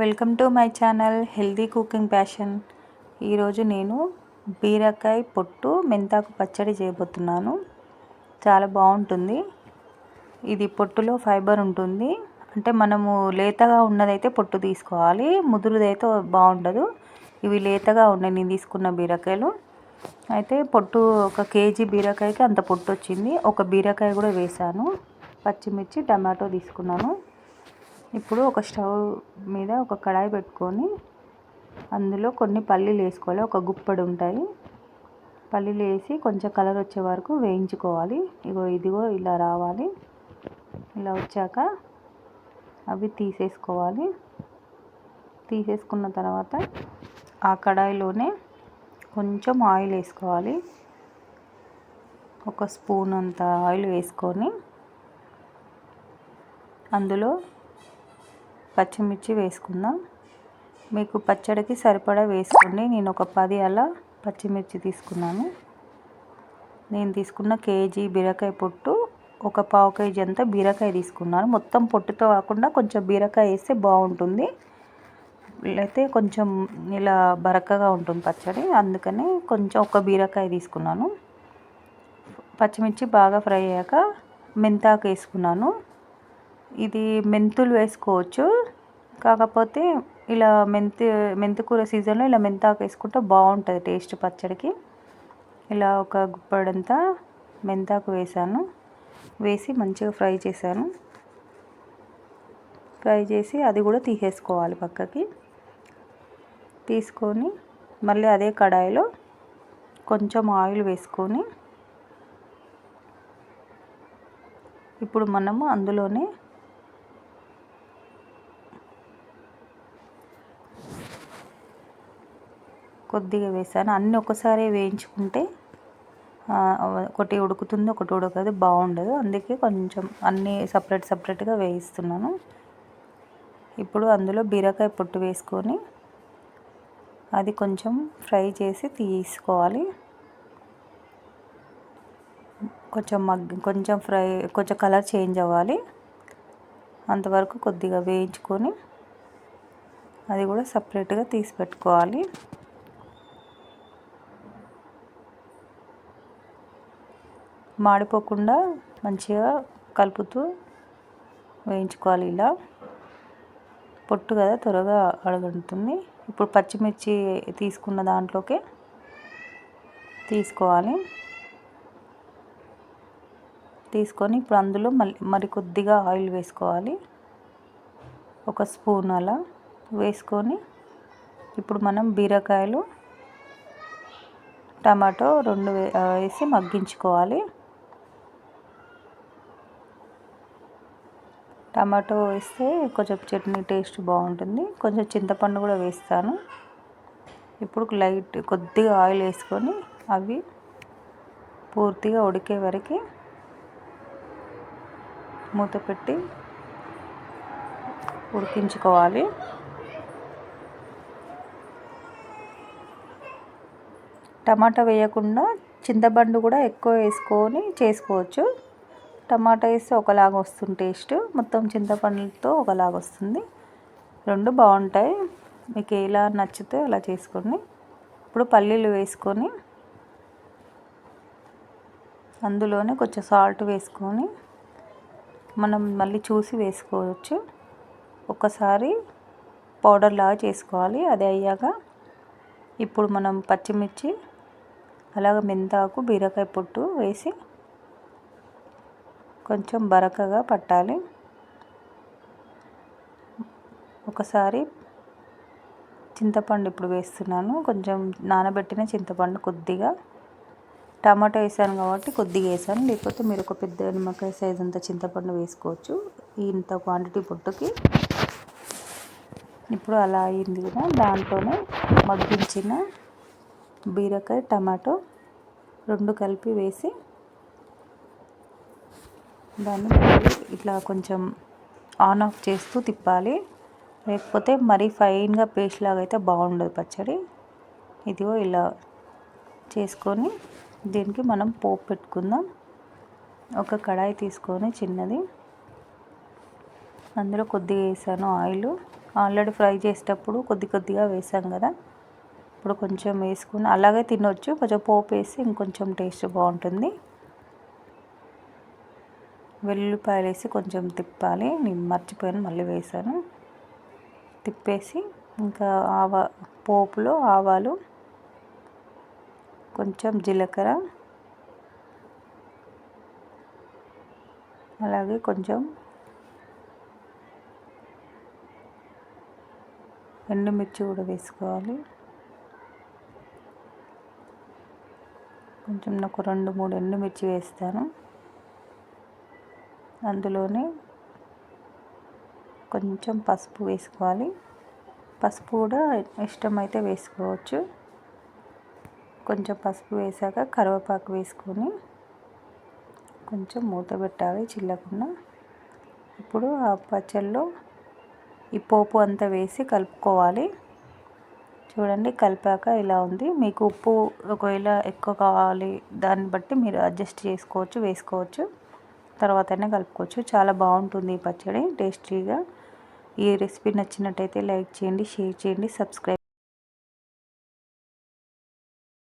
Welcome to my channel healthy cooking passion. ఈరోజు నేను బీరకాయ పొట్టు మెంతాకు పచ్చడి చేయబోతున్నాను. చాలా బాగుంటుంది. ఇది పొట్టులో ఫైబర్ ఉంటుంది. అంటే మనము లేతగా ఉన్నదైతే పొట్టు తీసుకోవాలి ముదురుదైతే బాగుండదు. ఇవి లేతగా ఉన్నాయి నేను తీసుకున్న బీరకాయలు. అయితే పొట్టు ఒక కేజీ బీరకాయకి అంత పొట్టు వచ్చింది. ఒక బీరకాయ కూడా వేసాను. పచ్చిమిర్చి టమాటో తీసుకున్నాను. ఇప్పుడు ఒక స్టవ్ మీద ఒక కడాయి పెట్టుకొని అందులో కొన్ని పల్లీలు వేసుకోవాలి. ఒక గుప్పడు ఉంటాయి. పల్లీలు వేసి కొంచెం కలర్ వచ్చే వరకు వేయించుకోవాలి. ఇగో ఇదిగో ఇలా రావాలి. ఇలా వచ్చాక అవి తీసేసుకోవాలి. తీసేసుకున్న తర్వాత ఆ కడాయిలోనే కొంచెం ఆయిల్ వేసుకోవాలి. ఒక స్పూన్ అంత ఆయిల్ వేసుకొని అందులో పచ్చిమిర్చి వేసుకుందాం. మీకు పచ్చడికి సరిపడా వేసుకోండి. నేను ఒక పది అలా పచ్చిమిర్చి తీసుకున్నాను. నేను తీసుకున్న కేజీ బీరకాయ పొట్టు ఒక పావు కేజీ అంతా బీరకాయ తీసుకున్నాను. మొత్తం పొట్టుతో కాకుండా కొంచెం బీరకాయ వేస్తే బాగుంటుంది. అయితే కొంచెం ఇలా బరకగా ఉంటుంది పచ్చడి. అందుకని కొంచెం ఒక బీరకాయ తీసుకున్నాను. పచ్చిమిర్చి బాగా ఫ్రై అయ్యాక మెంతాకు వేసుకున్నాను. ఇది మెంతులు వేసుకోవచ్చు. కాకపోతే ఇలా మెంతి మెంతికూర సీజన్లో ఇలా మెంతాకు వేసుకుంటే బాగుంటుంది టేస్ట్ పచ్చడికి. ఇలా ఒక గుప్పడంతా మెంతాకు వేసాను. వేసి మంచిగా ఫ్రై చేశాను. ఫ్రై చేసి అది కూడా తీసేసుకోవాలి పక్కకి. తీసుకొని మళ్ళీ అదే కడాయిలో కొంచెం ఆయిల్ వేసుకొని ఇప్పుడు మనము అందులోనే కొద్దిగా వేసాను. అన్నీ ఒకసారి వేయించుకుంటే ఒకటి ఉడుకుతుంది ఒకటి ఉడకదు బాగుండదు. అందుకే కొంచెం అన్నీ సపరేట్ సపరేట్గా వేయిస్తున్నాను. ఇప్పుడు అందులో బీరకాయ పొట్టు వేసుకొని అది కొంచెం ఫ్రై చేసి తీసుకోవాలి. కొంచెం మగ్గి కొంచెం ఫ్రై కొంచెం కలర్ చేంజ్ అవ్వాలి. అంతవరకు కొద్దిగా వేయించుకొని అది కూడా సపరేట్గా తీసి పెట్టుకోవాలి. మాడిపోకుండా మంచిగా కలుపుతూ వేయించుకోవాలి ఇలా. పొట్టు కదా త్వరగా అడగంటుంది ఇప్పుడు పచ్చిమిర్చి తీసుకున్న దాంట్లోకి తీసుకోవాలి. తీసుకొని ఇప్పుడు అందులో మళ్ళీ మరి కొద్దిగా ఆయిల్ వేసుకోవాలి. ఒక స్పూన్ అలా వేసుకొని ఇప్పుడు మనం బీరకాయలు టమాటో రెండు వేసి మగ్గించుకోవాలి. టమాటో వేస్తే కొంచెం చట్నీ టేస్ట్ బాగుంటుంది. కొంచెం చింతపండు కూడా వేస్తాను. ఇప్పుడు లైట్ కొద్దిగా ఆయిల్ వేసుకొని అవి పూర్తిగా ఉడికే వరకు మూత పెట్టి ఉడికించుకోవాలి. టమాటా వేయకుండా చింతపండు కూడా ఎక్కువ వేసుకొని చేసుకోవచ్చు. టమాటా వేస్తే ఒకలాగా వస్తుంది టేస్ట్. మొత్తం చింతపండుతో ఒకలాగా వస్తుంది. రెండు బాగుంటాయి. మీకు ఎలా నచ్చితే అలా చేసుకోండి. ఇప్పుడు పల్లీలు వేసుకొని అందులోనే కొంచెం సాల్ట్ వేసుకొని మనం మళ్ళీ చూసి వేసుకోవచ్చు. ఒకసారి పౌడర్ లాగా చేసుకోవాలి. అది అయ్యాక ఇప్పుడు మనం పచ్చిమిర్చి అలాగే మెంతాకు బీరకాయ పొట్టు వేసి కొంచెం బరకగా పట్టాలి. ఒకసారి చింతపండు ఇప్పుడు వేస్తున్నాను. కొంచెం నానబెట్టిన చింతపండు కొద్దిగా. టమాటో వేసాను కాబట్టి కొద్దిగా వేసాను. లేకపోతే మీరు ఒక పెద్ద నిమ్మకాయ సైజ్ అంత చింతపండు వేసుకోవచ్చు. ఇంత క్వాంటిటీ పొట్టుకి. ఇప్పుడు అలా అయింది కదా. దాంట్లోనే మగ్గించిన బీరకాయ టమాటో రెండు కలిపి వేసి దాన్ని ఇట్లా కొంచెం ఆన్ ఆఫ్ చేస్తూ తిప్పాలి. లేకపోతే మరీ ఫైన్గా పేస్ట్ లాగా అయితే బాగుండదు పచ్చడి. ఇదిగో ఇలా చేసుకొని దీనికి మనం పోపు పెట్టుకుందాం. ఒక కడాయి తీసుకొని చిన్నది. అందులో కొద్దిగా వేసాను ఆయిల్. ఆల్రెడీ ఫ్రై చేసేటప్పుడు కొద్ది కొద్దిగా వేసాం కదా. ఇప్పుడు కొంచెం వేసుకుని అలాగే తినొచ్చు. కొంచెం పోపు వేసి ఇంకొంచెం టేస్ట్ బాగుంటుంది. వెల్లుల్లిపాయలు వేసి కొంచెం తిప్పాలి. నేను మర్చిపోయాను మళ్ళీ వేసాను తిప్పేసి ఇంకా ఆవా పోపులో ఆవాలు కొంచెం జీలకర్ర అలాగే కొంచెం ఎండుమిర్చి కూడా వేసుకోవాలి. కొంచెం నాకు రెండు మూడు ఎండుమిర్చి వేస్తాను. అందులోనే కొంచెం పసుపు వేసుకోవాలి. పసుపు కూడా ఇష్టమైతే వేసుకోవచ్చు. కొంచెం పసుపు వేసాక కరివేపాకు వేసుకొని కొంచెం మూత పెట్టాలి చిల్లకుండా. ఇప్పుడు ఆ పచ్చళ్ళలో ఈ పోపు అంతా వేసి కలుపుకోవాలి. చూడండి కలిపాక ఇలా ఉంది. మీకు ఉప్పు ఒకవేళ ఎక్కువ కావాలి దాన్ని బట్టి మీరు అడ్జస్ట్ చేసుకోవచ్చు వేసుకోవచ్చు. తర్వాతనే కలుపుకోవచ్చు. చాలా బాగుంటుంది ఈ పచ్చడి. టేస్టీగా ఈ రెసిపీ నచ్చినట్టయితే లైక్ చేయండి షేర్ చేయండి సబ్స్క్రైబ్